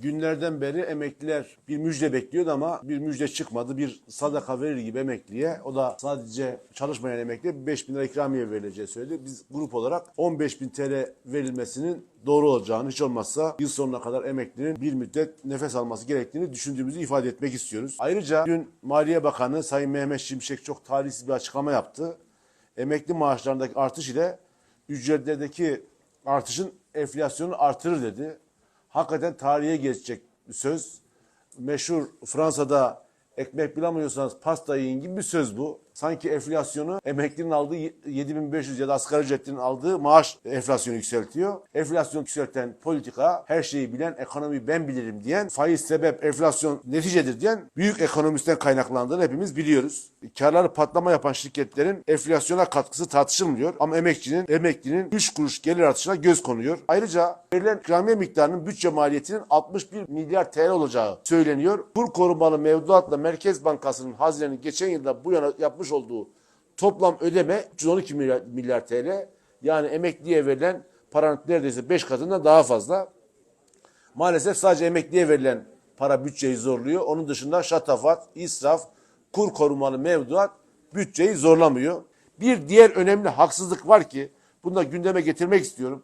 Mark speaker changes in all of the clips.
Speaker 1: Günlerden beri emekliler bir müjde bekliyordu ama bir müjde çıkmadı. Bir sadaka verir gibi emekliye. O da sadece çalışmayan emekliye 5 bin lira ikramiye verileceği söyledi. Biz grup olarak 15 bin TL verilmesinin doğru olacağını hiç olmazsa yıl sonuna kadar emeklinin bir müddet nefes alması gerektiğini düşündüğümüzü ifade etmek istiyoruz. Ayrıca dün Maliye Bakanı Sayın Mehmet Şimşek çok talihsiz bir açıklama yaptı. Emekli maaşlarındaki artış ile ücretlerdeki artışın enflasyonu artırır dedi. Hakikaten tarihe geçecek bir söz. Meşhur Fransa'da ekmek bulamıyorsanız pasta yiyin gibi bir söz bu. Sanki enflasyonu emeklinin aldığı 7500 ya da asgari ücretlinin aldığı maaş enflasyonu yükseltiyor. Enflasyon yükselten politika her şeyi bilen ekonomi ben bilirim diyen faiz sebep enflasyon neticedir diyen büyük ekonomistten kaynaklandığını hepimiz biliyoruz. Karları patlama yapan şirketlerin enflasyona katkısı tartışılmıyor ama emekçinin emeklinin 3 kuruş gelir artışına göz konuyor. Ayrıca verilen ikramiye miktarının bütçe maliyetinin 61 milyar TL olacağı söyleniyor. Kur korumalı mevduatla Merkez Bankası'nın Hazine'nin geçen yılda bu yana yapmış olduğu toplam ödeme 312 milyar, milyar TL. Yani emekliye verilen paranın neredeyse 5 katından daha fazla. Maalesef sadece emekliye verilen para bütçeyi zorluyor. Onun dışında şatafat, israf, kur korumalı mevduat bütçeyi zorlamıyor. Bir diğer önemli haksızlık var ki bunu da gündeme getirmek istiyorum.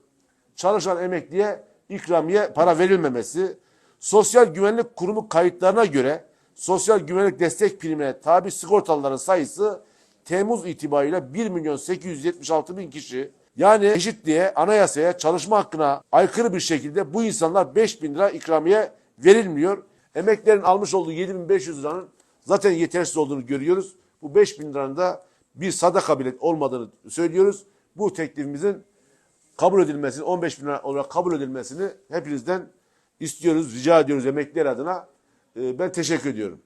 Speaker 1: Çalışan emekliye ikramiye para verilmemesi, Sosyal Güvenlik Kurumu kayıtlarına göre sosyal güvenlik destek primine tabi sigortalıların sayısı Temmuz itibariyle 1 milyon 876 bin kişi. Yani eşitliğe, anayasaya, çalışma hakkına aykırı bir şekilde bu insanlar 5 bin lira ikramiye verilmiyor. Emeklerin almış olduğu 7500 liranın zaten yetersiz olduğunu görüyoruz. Bu 5 bin liranın da bir sadaka bile olmadığını söylüyoruz. Bu teklifimizin kabul edilmesini, 15 bin lira olarak kabul edilmesini hepinizden istiyoruz, rica ediyoruz emekliler adına. Ee, Ben teşekkür ediyorum.